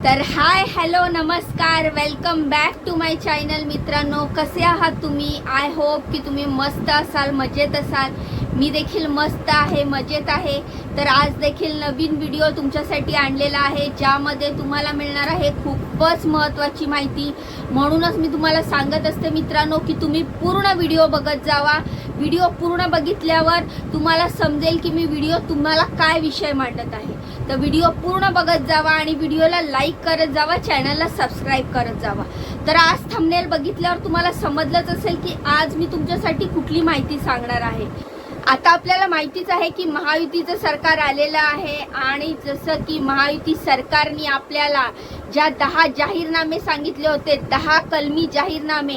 तर hi hello नमस्कार. Welcome back to my channel मित्रांनो. कसे आहात तुम्ही? आय होप की तुम्ही मस्त असाल मजेत असाल. मी देखील मस्त आहे मजेत आहे. तर आज देखील नवीन व्हिडिओ तुमच्यासाठी आणलेला आहे ज्यामध्ये तुम्हाला मिळणार आहे खूपच महत्त्वाची माहिती. म्हणूनच मी तुम्हाला सांगत असते मित्रांनो की तुम्ही पूर्ण व्हिडिओ बघत जावा. व्हिडिओ पूर्ण बघितल्यावर तुम्हाला समजेल की मी व्हिडिओ तुम्हाला काय विषय मांडत आहे. तर व्हिडिओ पूर्ण बघत जावा आणि व्हिडिओला लाईक करत जावा चॅनलला सबस्क्राईब करत जावा. तर आज थंबनेल बघितल्यावर तुम्हाला समजलंच असेल की आज मी तुमच्यासाठी कुठली माहिती सांगणार आहे. आता आपल्याला माहितीच आहे की महायुतीचं सरकार आलेलं आहे आणि जसं की महायुती सरकारने आपल्याला ज्या दहा जाहीरनामे सांगितले होते दहा कलमी जाहीरनामे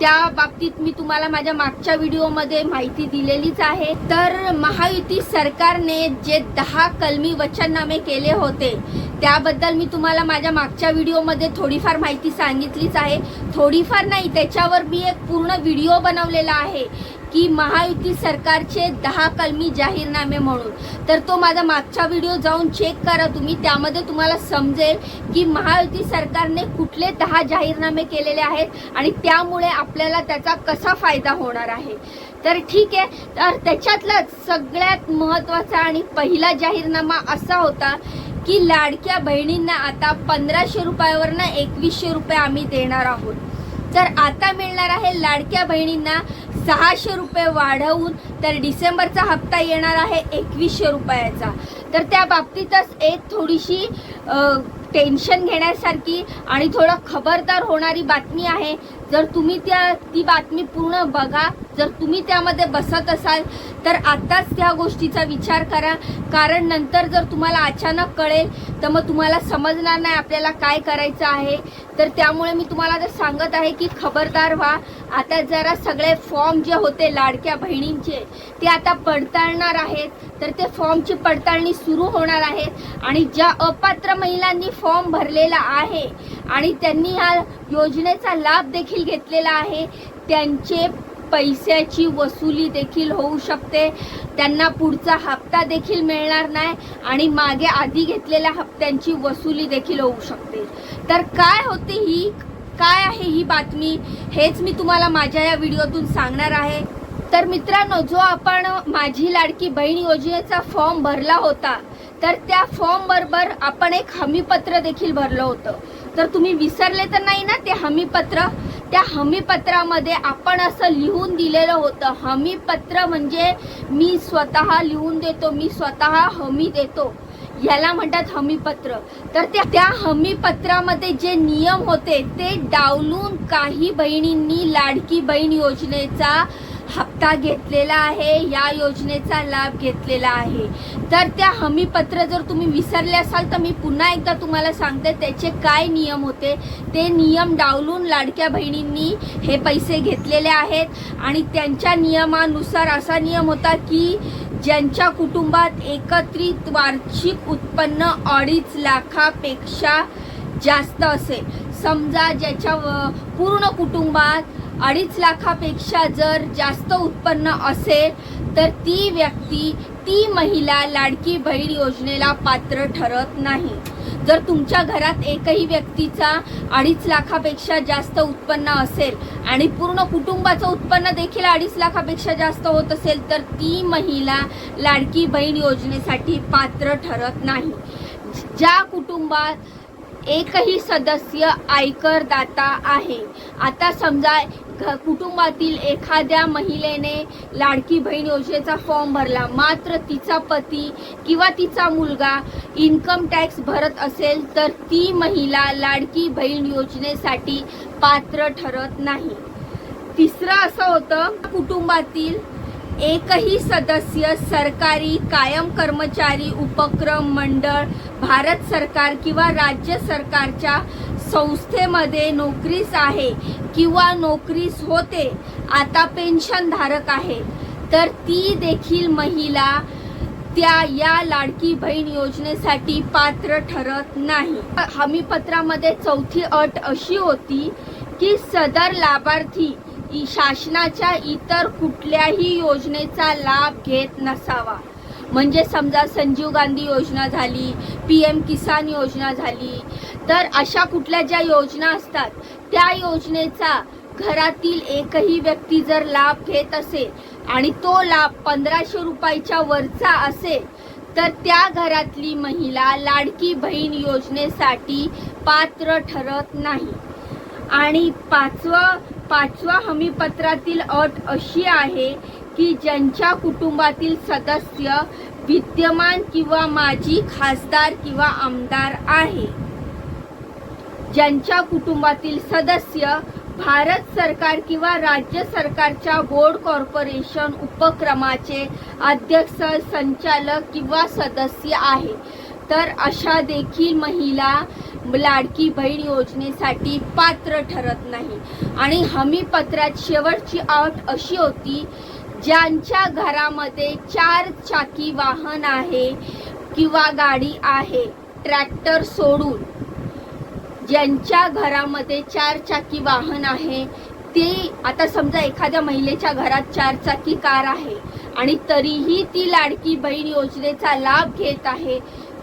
त्या बाबतीत मी तुम्हाला माझ्या मागच्या व्हिडिओमध्ये माहिती दिलेलीच आहे. तर महायुती सरकारने जे दहा कलमी वचननामे केले होते त्याबद्दल मी तुम्हाला माझ्या मागच्या व्हिडिओमध्ये थोडीफार माहिती सांगितलीच आहे. थोडीफार नाही त्याच्यावर मी एक पूर्ण व्हिडिओ बनवलेला आहे की महायुती सरकारचे दहा कलमी जाहीरनामे म्हणून. तर तो माझा मागचा व्हिडिओ जाऊन चेक करा तुम्ही त्यामध्ये तुम्हाला समजेल की महायुती सरकारने कुठले दहा जाहीरनामे केलेले आहेत आणि त्यामुळे आपल्याला त्याचा कसा फायदा होणार आहे. तर ठीक आहे तर त्याच्यातलाच सगळ्यात महत्त्वाचा आणि पहिला जाहीरनामा असा होता की लाडक्या बहिणींना आता पंधराशे रुपयावरनं एकवीसशे रुपये आम्ही देणार आहोत. तर आता मिळणार आहे लाडक्या बहिणींना सहाशे रुपये वाढवून तर डिसेंबरचा हप्ता येणार आहे एकवीसशे रुपयाचा. तर त्या बाबतीतच एक थोडीशी टेन्शन घेण्यासारखी आणि थोडं खबरदार होणारी बातमी आहे. जर तुम्ही त्या ती बातमी पूर्ण बघा जर तुम्ही त्यामध्ये बसत असाल तर आत्ताच त्या गोष्टीचा विचार करा. कारण नंतर जर तुम्हाला अचानक कळेल तर मग तुम्हाला समजणार नाही आपल्याला काय करायचं आहे. तर त्यामुळे मी तुम्हाला जर सांगत आहे की खबरदार व्हा. आता जरा सगळे फॉर्म जे होते लाडक्या बहिणींचे ते आता पडताळणार आहेत. तर ते फॉर्मची पडताळणी सुरू होणार आहे. आणि ज्या अपात्र महिलांनी फॉर्म भरलेला आहे आणि त्यांनी ह्या योजनेचा लाभ देखील घेतलेला आहे त्यांचे पैशाची वसुली देखील होऊ शकते. त्यांना पुढचा हप्ता देखील मिळणार नाही आणि मागे आधी घेतलेल्या हप्त्यांची वसुली देखील होऊ शकते. तर काय होते ही काय आहे ही बातमी हेच मी तुम्हाला माझ्या या व्हिडिओतून सांगणार आहे. तर मित्रांनो जो आपण माझी लाडकी बहीण योजनेचा फॉर्म भरला होता तर त्या फॉर्म बरोबर आपण एक हमीपत्र देखील भरलं होतं. तर तुम्ही विसरले तर नाही ना ते हमीपत्र? त्या हमीपत्रामध्ये आपण असं लिहून दिलेलं होतं. हमीपत्र म्हणजे मी स्वतः लिहून देतो मी स्वतः हमी देतो. याला म्हणतात हमीपत्र. तर त्या त्या हमीपत्रामध्ये जे नियम होते ते डावलून काही बहिणींनी लाडकी बहीण योजनेचा हप्ता घेतलेला आहे या योजनेचा लाभ घेतलेला आहे. तर त्या हमीपत्र जर तुम्ही विसरले असाल तर मी पुन्हा एकदा तुम्हाला सांगते त्याचे काय नियम होते? ते नियम डावलून लाडक्या बहिणींनी हे पैसे घेतलेले आहेत आणि त्यांच्या नियमानुसार असा नियम होता की ज्यांच्या कुटुंबात एकत्रित वार्षिक उत्पन्न अडीच लाखापेक्षा जास्त असेल. समजा ज्याच्या व- पूर्ण कुटुंबात अडीच लाखापेक्षा जर जास्त उत्पन्न असेल तर ती व्यक्ती ती महिला लाडकी बहीण योजनेला पात्र ठरत नाही. जर तुमच्या घरात एकही व्यक्तीचा अडीच लाखापेक्षा जास्त उत्पन्न असेल आणि पूर्ण कुटुंबाचं उत्पन्न देखील अडीच लाखापेक्षा जास्त होत असेल तर ती महिला लाडकी बहीण योजनेसाठी पात्र ठरत नाही. ज्या कुटुंबात एकही सदस्य आयकरदाता आहे आता समजा कुटुंबातील एखाद्या महिलेने लाडकी बहीण योजनेचा फॉर्म भरला. मात्र तिचा पती किंवा तिचा मुलगा इन्कम टॅक्स भरत असेल तर ती महिला लाडकी बहीण योजनेसाठी पात्र ठरत नाही. तिसरं असं होतं कुटुंबातील एकही सदस्य सरकारी कायम कर्मचारी उपक्रम मंडळ भारत सरकार किंवा राज्य सरकारच्या संस्थेमध्ये नोकरीस आहे किंवा नोकरीस होते आता पेन्शन धारक आहे. तर ती देखील महिला त्या या लाडकी बहीण योजनेसाठी पात्र ठरत नाही. हमीपत्रामध्ये चौथी अट अशी होती की सदर लाभार्थी शासनाच्या इतर कुठल्याही योजनेचा लाभ घेत नसावा. म्हणजे समजा संजीव गांधी योजना झाली पी एम किसान योजना झाली तर अशा कुठल्या ज्या योजना असतात त्या योजनेचा घरातील एकही व्यक्ती जर लाभ घेत असेल आणि तो लाभ पंधराशे रुपयाच्या वरचा असेल तर त्या घरातली महिला लाडकी बहीण योजनेसाठी पात्र ठरत नाही. आणि पाचवं पाचवा हमीपत्रातील अट अशी आहे की ज्यांच्या कुटुंबातील सदस्य विद्यमान किंवा माजी खासदार किंवा आमदार आहे. ज्यांच्या कुटुंबातील सदस्य भारत सरकार किंवा राज्य सरकारच्या बोर्ड कॉर्पोरेशन उपक्रमाचे अध्यक्ष संचालक किंवा सदस्य आहे. तर अशा देखील महिला लाडकी बहीण योजनेसाठी पात्र ठरत नाही. आणि हमीपत्रात शेवटची अट अशी होती ज्यांच्या घरामध्ये चार चाकी वाहन आहे किंवा गाडी आहे ट्रॅक्टर सोडून. ज्यांच्या घरामध्ये चार चाकी वाहन आहे ते आता समजा एखाद्या महिलेच्या घरात चार चाकी कार आहे आणि तरीही ती लाडकी बहीण योजनेचा लाभ घेत आहे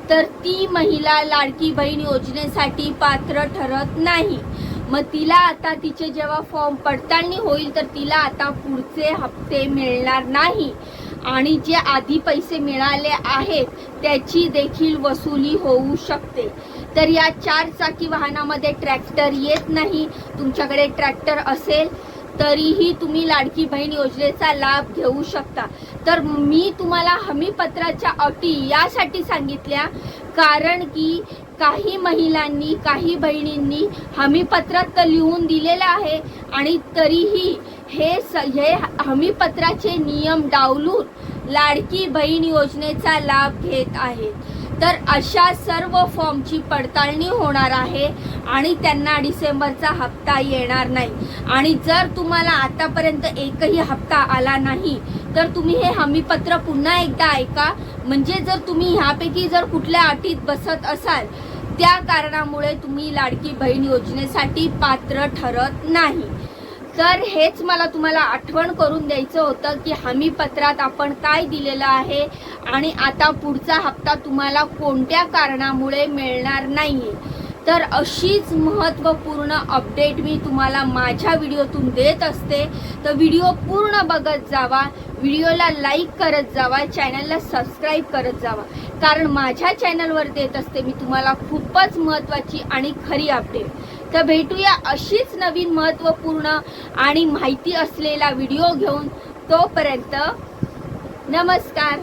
तर ती महिला लाडकी बहीण योजनेसाठी पात्र ठरत नाही. मग तिला आता तिचे जेव्हा फॉर्म पडताळणी होईल तर तिला आता पुढचे हप्ते मिळणार नाही. आणि जे आधी पैसे मिळाले आहेत त्याची देखील वसुली होऊ शकते. तर या चार चाकी वाहनामध्ये ट्रॅक्टर येत नाही. तुमच्याकडे ट्रॅक्टर असेल तरीही तुम्ही लाडकी बहीण योजनेचा लाभ घेऊ शकता. तर मी तुम्हाला हमीपत्राच्या अटी यासाठी सांगितल्या कारण की काही महिलांनी काही बहिणींनी हमीपत्रात तर लिहून दिलेलं आहे आणि तरीही हे स हे हमीपत्राचे नियम डावलून लाडकी बहीण योजनेचा लाभ घेत आहेत तर अशा सर्व फॉर्मची पडताळणी होणार आहे आणि त्यांना डिसेंबरचा हप्ता येणार नाही. आणि जर तुम्हाला आतापर्यंत एकही हप्ता आला नाही तर तुम्ही हे हमीपत्र पुन्हा एकदा ऐका. म्हणजे जर तुम्ही ह्यापैकी जर कुठल्या अटीत बसत असाल त्या कारणामुळे तुम्ही लाडकी बहीण योजनेसाठी पात्र ठरत नाही. तर हेच मला तुम्हाला आठवण करून द्यायचं होतं की हमीपत्रात आपण काय दिलेलं आहे आणि आता पुढचा हप्ता तुम्हाला कोणत्या कारणामुळे मिळणार नाहीये. तर अशीच महत्त्वपूर्ण अपडेट मी तुम्हाला माझ्या व्हिडिओतून देत असते. तर व्हिडिओ पूर्ण बघत जावा. व्हिडिओला लाईक करत जावा. चॅनलला सबस्क्राईब करत जावा. कारण माझ्या चॅनलवर देत असते मी तुम्हाला खूपच महत्त्वाची आणि खरी अपडेट तर भेटूया अशीच नवीन महत्त्वपूर्ण आणि माहिती असलेला व्हिडिओ घेऊन. तोपर्यंत नमस्कार.